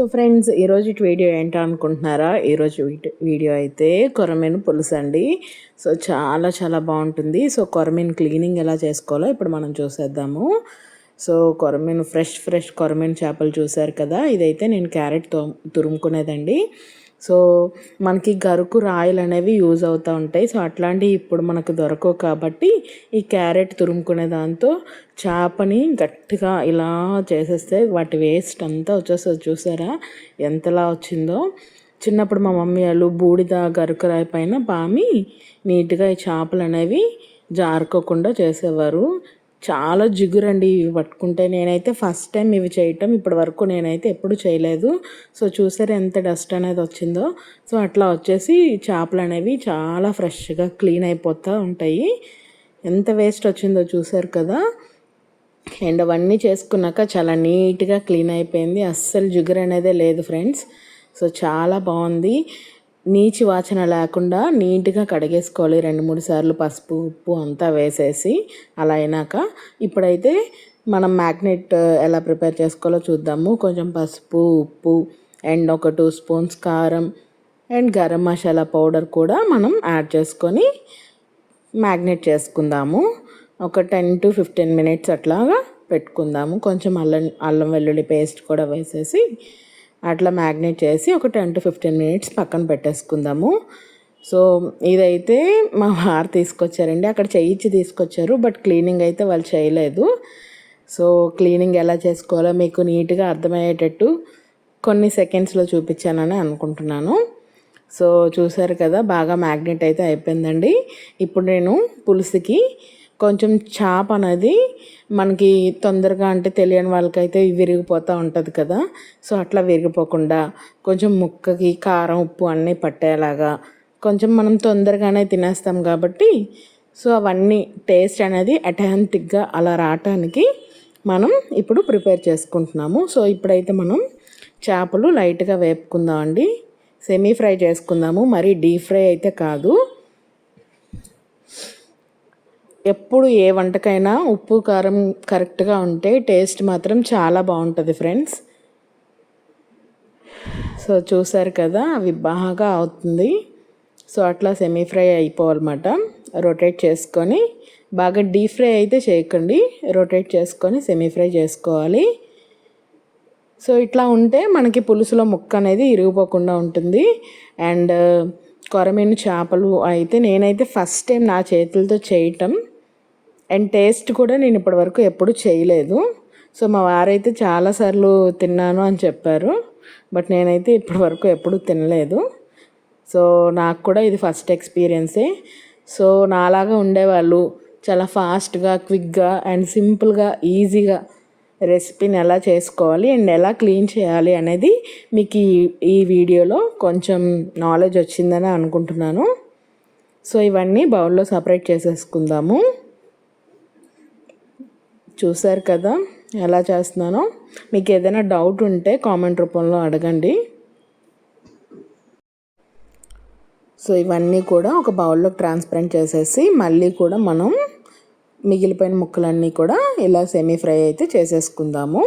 So friends ఈరోజు video ఏంటో అనుకుంటున్నారా ఈరోజు వీడియో అయితే కొరమీన్ పులుసు అండి. సో చాలా చాలా బాగుంటుంది. సో కొరమీన్ క్లీనింగ్ ఎలా చేసుకోవాలో ఇప్పుడు మనం చూసేద్దాము. సో కొరమీన్ ఫ్రెష్ ఫ్రెష్ కొరమీన్ చేపలు చూసారు కదా? ఇదైతే నేను క్యారెట్ తురుముకునేదండి. సో మనకి గరుకు రాయలు అనేవి యూజ్ అవుతూ ఉంటాయి. సో అట్లాంటివి ఇప్పుడు మనకు దొరకవు కాబట్టి ఈ క్యారెట్ తురుముకునే దాంతో చేపని గట్టిగా ఇలా చేసేస్తే వాటి వేస్ట్ అంతా వచ్చేస్తుంది చూసారా? ఎంతలా వచ్చిందో. చిన్నప్పుడు మా మమ్మీ వాళ్ళు బూడిద గరుకురాయి పైన పామి నీట్గా ఈ చేపలు అనేవి జారుకోకుండా చేసేవారు. చాలా జిగురండి ఇవి పట్టుకుంటే. నేనైతే ఫస్ట్ టైం ఇవి చేయటం ఇప్పటి వరకు నేనైతే ఎప్పుడు చేయలేదు. సో చూసారు ఎంత డస్ట్ అనేది వచ్చిందో. సో అట్లా వచ్చేసి చేపలు అనేవి చాలా ఫ్రెష్గా క్లీన్ అయిపోతూ ఉంటాయి. ఎంత వేస్ట్ వచ్చిందో చూసారు కదా. అండ్ అవన్నీ చేసుకున్నాక చాలా నీట్గా క్లీన్ అయిపోయింది. అస్సలు జిగురు అనేదే లేదు ఫ్రెండ్స్. సో చాలా బాగుంది. నీచి వాచన లేకుండా నీట్గా కడిగేసుకోవాలి. రెండు మూడు సార్లు పసుపు ఉప్పు అంతా వేసేసి అలా అయినాక ఇప్పుడైతే మనం మ్యాగ్నెట్ ఎలా ప్రిపేర్ చేసుకోవాలో చూద్దాము. కొంచెం పసుపు ఉప్పు అండ్ ఒక టూ స్పూన్స్ కారం అండ్ గరం మసాలా పౌడర్ కూడా మనం యాడ్ చేసుకొని మ్యాగ్నెట్ చేసుకుందాము. ఒక టెన్ టు ఫిఫ్టీన్ మినిట్స్ అట్లాగా పెట్టుకుందాము. కొంచెం అల్లం అల్లం వెల్లుల్లి పేస్ట్ కూడా వేసేసి అట్లా మ్యాగ్నేట్ చేసి ఒక టెన్ టు ఫిఫ్టీన్ మినిట్స్ పక్కన పెట్టేసుకుందాము. సో ఇదైతే మా వారు తీసుకొచ్చారండి. అక్కడ చేయించి తీసుకొచ్చారు బట్ క్లీనింగ్ అయితే వాళ్ళు చేయలేదు. సో క్లీనింగ్ ఎలా చేసుకోవాలో మీకు నీట్గా అర్థమయ్యేటట్టు కొన్ని సెకండ్స్లో చూపించానని అనుకుంటున్నాను. సో చూసారు కదా బాగా మ్యాగ్నెట్ అయితే అయిపోయిందండి. ఇప్పుడు నేను పులుసుకి కొంచెం చాప అనేది మనకి తొందరగా అంటే తెలియని వాళ్ళకైతే విరిగిపోతూ ఉంటుంది కదా. సో అట్లా విరిగిపోకుండా కొంచెం ముక్కకి కారం ఉప్పు అన్నీ పట్టేలాగా కొంచెం మనం తొందరగానే తినేస్తాం కాబట్టి సో అవన్నీ టేస్ట్ అనేది అటాంటిక్గా అలా రావటానికి మనం ఇప్పుడు ప్రిపేర్ చేసుకుంటున్నాము. సో ఇప్పుడైతే మనం చేపలు లైట్గా వేపుకుందాం అండి సెమీ ఫ్రై చేసుకుందాము. మరి డీప్ ఫ్రై అయితే కాదు. ఎప్పుడు ఏ వంటకైనా ఉప్పు కారం కరెక్ట్గా ఉంటే టేస్ట్ మాత్రం చాలా బాగుంటుంది ఫ్రెండ్స్. సో చూసారు కదా అవి బాగా అవుతుంది. సో అట్లా సెమీ ఫ్రై అయిపోవాలన్నమాట. రొటేట్ చేసుకొని బాగా డీప్ ఫ్రై అయితే చేయకండి. రొటేట్ చేసుకొని సెమీ ఫ్రై చేసుకోవాలి. సో ఇట్లా ఉంటే మనకి పులుసులో ముక్క అనేది ఇరిగిపోకుండా ఉంటుంది. అండ్ కొరమైన చేపలు అయితే నేనైతే ఫస్ట్ టైం నా చేతులతో చేయటం. అండ్ టేస్ట్ కూడా నేను ఇప్పటివరకు ఎప్పుడు చేయలేదు. సో మా వారైతే చాలాసార్లు తిన్నాను అని చెప్పారు. బట్ నేనైతే ఇప్పటివరకు ఎప్పుడు తినలేదు. సో నాకు కూడా ఇది ఫస్ట్ ఎక్స్పీరియన్సే సో నాలాగా ఉండేవాళ్ళు చాలా ఫాస్ట్గా క్విక్గా అండ్ సింపుల్గా ఈజీగా రెసిపీని ఎలా చేసుకోవాలి అండ్ ఎలా క్లీన్ చేయాలి అనేది మీకు ఈ ఈ వీడియోలో కొంచెం నాలెడ్జ్ వచ్చిందని అనుకుంటున్నాను. సో ఇవన్నీ బౌల్లో సపరేట్ చేసేసుకుందాము. చూసారు కదా ఎలా చేస్తున్నానో. మీకు ఏదైనా డౌట్ ఉంటే కామెంట్ రూపంలో అడగండి. సో ఇవన్నీ కూడా ఒక బౌల్లో ట్రాన్స్పరెంట్ చేసేసి మళ్ళీ కూడా మనం మిగిలిపోయిన ముక్కలన్నీ కూడా ఇలా సెమీ ఫ్రై అయితే చేసేసుకుందాము.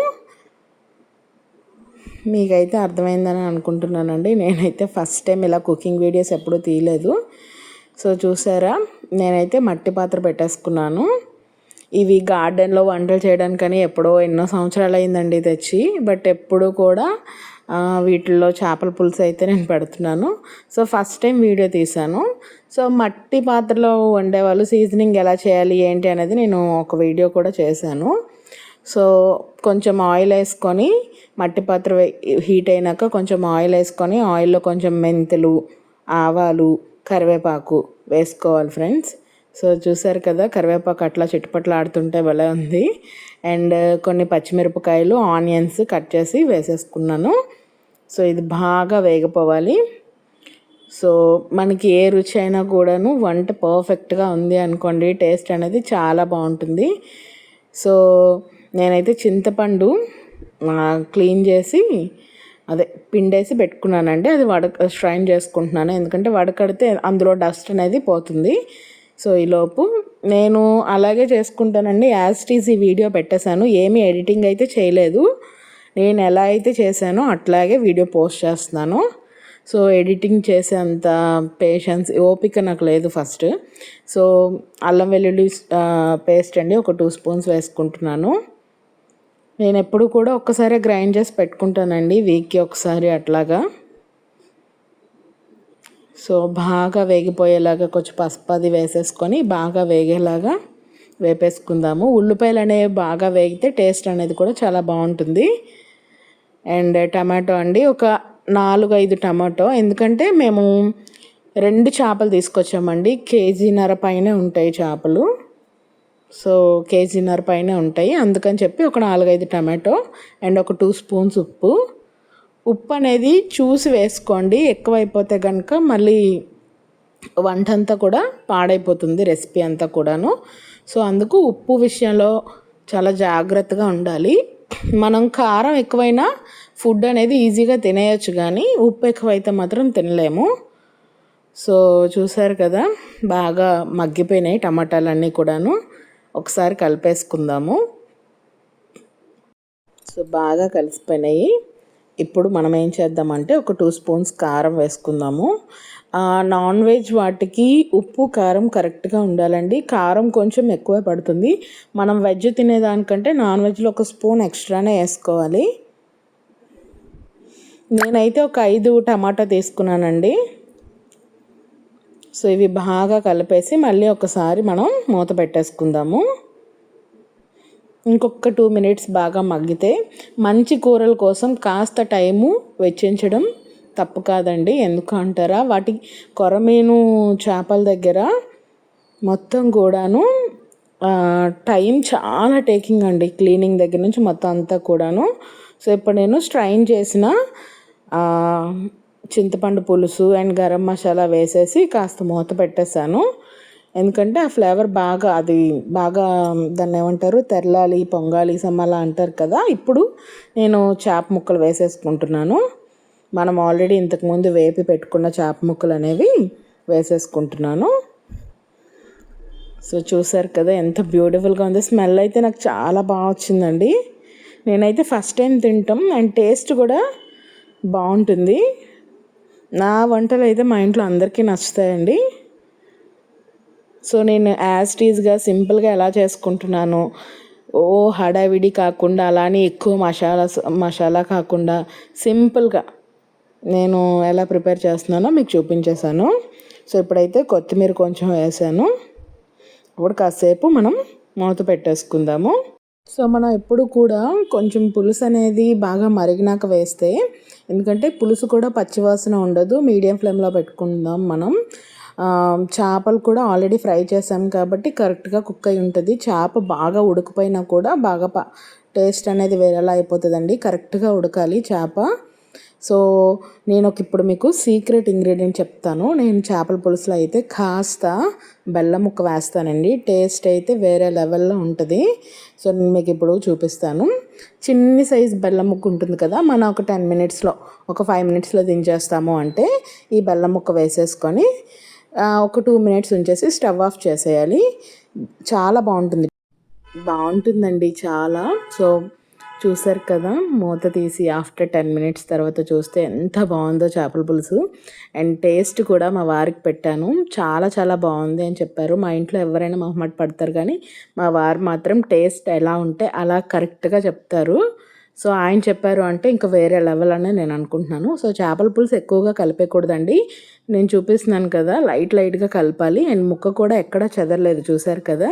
మీకైతే అర్థమైందని అనుకుంటున్నానండి. నేనైతే ఫస్ట్ టైం ఇలా కుకింగ్ వీడియోస్ ఎప్పుడూ తీయలేదు. సో చూసారా? నేనైతే మట్టి పాత్ర పెట్టేసుకున్నాను. ఇవి గార్డెన్లో వంటలు చేయడానికని ఎప్పుడో ఎన్నో సంవత్సరాలు అయిందండి తెచ్చి. బట్ ఎప్పుడు కూడా వీటిల్లో చేపల పులుసు అయితే నేను పెడుతున్నాను. సో ఫస్ట్ టైం వీడియో తీశాను. సో మట్టి పాత్రలో వండేవాళ్ళు సీజనింగ్ ఎలా చేయాలి ఏంటి అనేది నేను ఒక వీడియో కూడా చేశాను. సో కొంచెం ఆయిల్ వేసుకొని మట్టి పాత్ర హీట్ అయినాక కొంచెం ఆయిల్ వేసుకొని ఆయిల్లో కొంచెం మెంతులు ఆవాలు కరివేపాకు వేసుకోవాలి ఫ్రెండ్స్. సో చూసారు కదా కరివేపాకు అట్లా చుట్టుపట్ల ఆడుతుంటే భలే ఉంది. అండ్ కొన్ని పచ్చిమిరపకాయలు ఆనియన్స్ కట్ చేసి వేసేసుకున్నాను. సో ఇది బాగా వేగిపోవాలి. సో మనకి ఏ రుచి అయినా కూడాను వంట పర్ఫెక్ట్గా ఉంది అనుకోండి టేస్ట్ అనేది చాలా బాగుంటుంది. సో నేనైతే చింతపండు క్లీన్ చేసి అదే పిండేసి పెట్టుకున్నానండి. అది వడక స్ట్రైన్ చేసుకుంటున్నాను. ఎందుకంటే వడకడితే అందులో డస్ట్ అనేది పోతుంది. సో ఈలోపు నేను అలాగే చేసుకుంటానండి. యాజ్ టీజ్ ఈ వీడియో పెట్టేశాను. ఏమీ ఎడిటింగ్ అయితే చేయలేదు. నేను ఎలా అయితే చేశానో అట్లాగే వీడియో పోస్ట్ చేస్తున్నాను. సో ఎడిటింగ్ చేసేంత పేషెన్స్ ఓపిక నాకు లేదు ఫస్ట్. సో అల్లం వెల్లుల్లి పేస్ట్ అండి. ఒక టూ స్పూన్స్ వేసుకుంటున్నాను. నేను ఎప్పుడు కూడా ఒక్కసారి గ్రైండ్ చేసి పెట్టుకుంటానండి. వీక్కి ఒకసారి అట్లాగా. సో బాగా వేగిపోయేలాగా కొంచెం పసుపు అది వేసేసుకొని బాగా వేగేలాగా వేపేసుకుందాము. ఉల్లిపాయలు అనేవి బాగా వేగితే టేస్ట్ అనేది కూడా చాలా బాగుంటుంది. అండ్ టమాటో అండి ఒక నాలుగు ఐదు టమాటో. ఎందుకంటే మేము రెండు చేపలు తీసుకొచ్చామండి. కేజీన్నర పైన ఉంటాయి చేపలు. సో కేజీన్నర పైన ఉంటాయి. అందుకని చెప్పి ఒక నాలుగైదు టమాటో అండ్ ఒక టూ స్పూన్స్ ఉప్పు. ఉప్పు అనేది చూసి వేసుకోండి. ఎక్కువైపోతే కనుక మళ్ళీ వంట అంతా కూడా పాడైపోతుంది రెసిపీ అంతా కూడాను. సో అందుకు ఉప్పు విషయంలో చాలా జాగ్రత్తగా ఉండాలి. మనం కారం ఎక్కువైనా ఫుడ్ అనేది ఈజీగా తినేయచ్చు కానీ ఉప్పు ఎక్కువైతే మాత్రం తినలేము. సో చూసారు కదా బాగా మగ్గిపోయినాయి టమాటాలన్నీ కూడాను. ఒకసారి కలిపేసుకుందాము. సో బాగా కలిసిపోయినాయి. ఇప్పుడు మనం ఏం చేద్దామంటే ఒక టూ స్పూన్స్ కారం వేసుకుందాము. నాన్ వెజ్ వాటికి ఉప్పు కారం కరెక్ట్గా ఉండాలండి. కారం కొంచెం ఎక్కువ పడుతుంది. మనం వెజ్ తినేదానికంటే నాన్ వెజ్లో ఒక స్పూన్ ఎక్స్ట్రానే వేసుకోవాలి. నేనైతే ఒక ఐదు టమాటా తీసుకున్నానండి. సో ఇవి బాగా కలిపేసి మళ్ళీ ఒకసారి మనం మూత పెట్టేసుకుందాము. ఇంకొక టూ మినిట్స్ బాగా మగ్గితే మంచి కూరల కోసం కాస్త టైము వెచ్చించడం తప్పు కాదండి. ఎందుకు అంటారా వాటి కొరమీను చేపల దగ్గర మొత్తం కూడాను టైం చాలా టేకింగ్ అండి. క్లీనింగ్ దగ్గర నుంచి మొత్తం అంతా కూడాను. సో ఇప్పుడు నేను స్ట్రైన్ చేసిన చింతపండు పులుసు అండ్ గరం మసాలా వేసేసి కాస్త మూత పెట్టేశాను. ఎందుకంటే ఆ ఫ్లేవర్ బాగా అది బాగా దాన్ని ఏమంటారు? తెరలాలి పొంగాలి సమ్మలా అంటారు కదా. ఇప్పుడు నేను చేప ముక్కలు వేసేసుకుంటున్నాను. మనం ఆల్రెడీ ఇంతకుముందు వేపి పెట్టుకున్న చేప ముక్కలు అనేవి వేసేసుకుంటున్నాను. సో చూసారు కదా ఎంత బ్యూటిఫుల్గా ఉంది. స్మెల్ అయితే నాకు చాలా బాగా వచ్చిందండి. నేనైతే ఫస్ట్ టైం తింటాం అండ్ టేస్ట్ కూడా బాగుంటుంది. నా వంటలు అయితే మా ఇంట్లో అందరికీ నచ్చుతాయండి. సో నేను యాజ్ టీజ్గా సింపుల్గా ఎలా చేసుకుంటున్నాను ఓ హడావిడి కాకుండా అలానే ఎక్కువ మసాలా మసాలా కాకుండా సింపుల్గా నేను ఎలా ప్రిపేర్ చేస్తున్నానో మీకు చూపించేశాను. సో ఇప్పుడైతే కొత్తిమీర కొంచెం వేసాను. ఇప్పుడు కాసేపు మనం మూత పెట్టేసుకుందాము. సో మనం ఎప్పుడు కూడా కొంచెం పులుసు అనేది బాగా మరిగినాక వేస్తే ఎందుకంటే పులుసు కూడా పచ్చివాసన ఉండదు మీడియం ఫ్లేమ్లో పెట్టుకుందాం మనం. చేపలు కూడా ఆల్రెడీ ఫ్రై చేసాం కాబట్టి కరెక్ట్గా కుక్ అయి ఉంటుంది. చేప బాగా ఉడికిపోయినా కూడా బాగా టేస్ట్ అనేది వేరేలా అయిపోతుందండి. కరెక్ట్గా ఉడకాలి చేప. సో నేను ఒక ఇప్పుడు మీకు సీక్రెట్ ఇంగ్రీడియంట్ చెప్తాను. నేను చేపల పులుసులో అయితే కాస్త బెల్లం ముక్క వేస్తానండి. టేస్ట్ అయితే వేరే లెవెల్లో ఉంటుంది. సో నేను మీకు ఇప్పుడు చూపిస్తాను. చిన్ని సైజ్ బెల్లం ముక్క ఉంటుంది కదా మనం ఒక టెన్ మినిట్స్లో ఒక ఫైవ్ మినిట్స్లో దించేస్తాము అంటే ఈ బెల్లం ముక్క వేసేసుకొని ఒక టూ మినిట్స్ ఉంచేసి స్టవ్ ఆఫ్ చేసేయాలి. చాలా బాగుంటుంది. బాగుంటుందండి చాలా. సో చూసారు కదా మూత తీసి ఆఫ్టర్ టెన్ మినిట్స్ తర్వాత చూస్తే ఎంత బాగుందో చేపల పులుసు. అండ్ టేస్ట్ కూడా మా వారికి పెట్టాను. చాలా చాలా బాగుంది అని చెప్పారు. మా ఇంట్లో ఎవరైనా మొహమాట పడతారు కానీ మా వారు మాత్రం టేస్ట్ ఎలా ఉంటే అలా కరెక్ట్గా చెప్తారు. సో ఆయన చెప్పారు అంటే ఇంకా వేరే లెవెల్ అని నేను అనుకుంటున్నాను. సో చేపల పులుసు ఎక్కువగా కలిపేయకూడదండి. నేను చూపిస్తున్నాను కదా లైట్ లైట్గా కలపాలి. అండ్ ముక్క కూడా ఎక్కడా చెదరలేదు చూశారు కదా.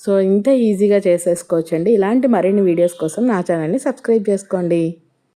సో ఇంత ఈజీగా చేసేసుకోవచ్చండి. ఇలాంటి మరిన్ని వీడియోస్ కోసం నా ఛానల్ని సబ్స్క్రైబ్ చేసుకోండి.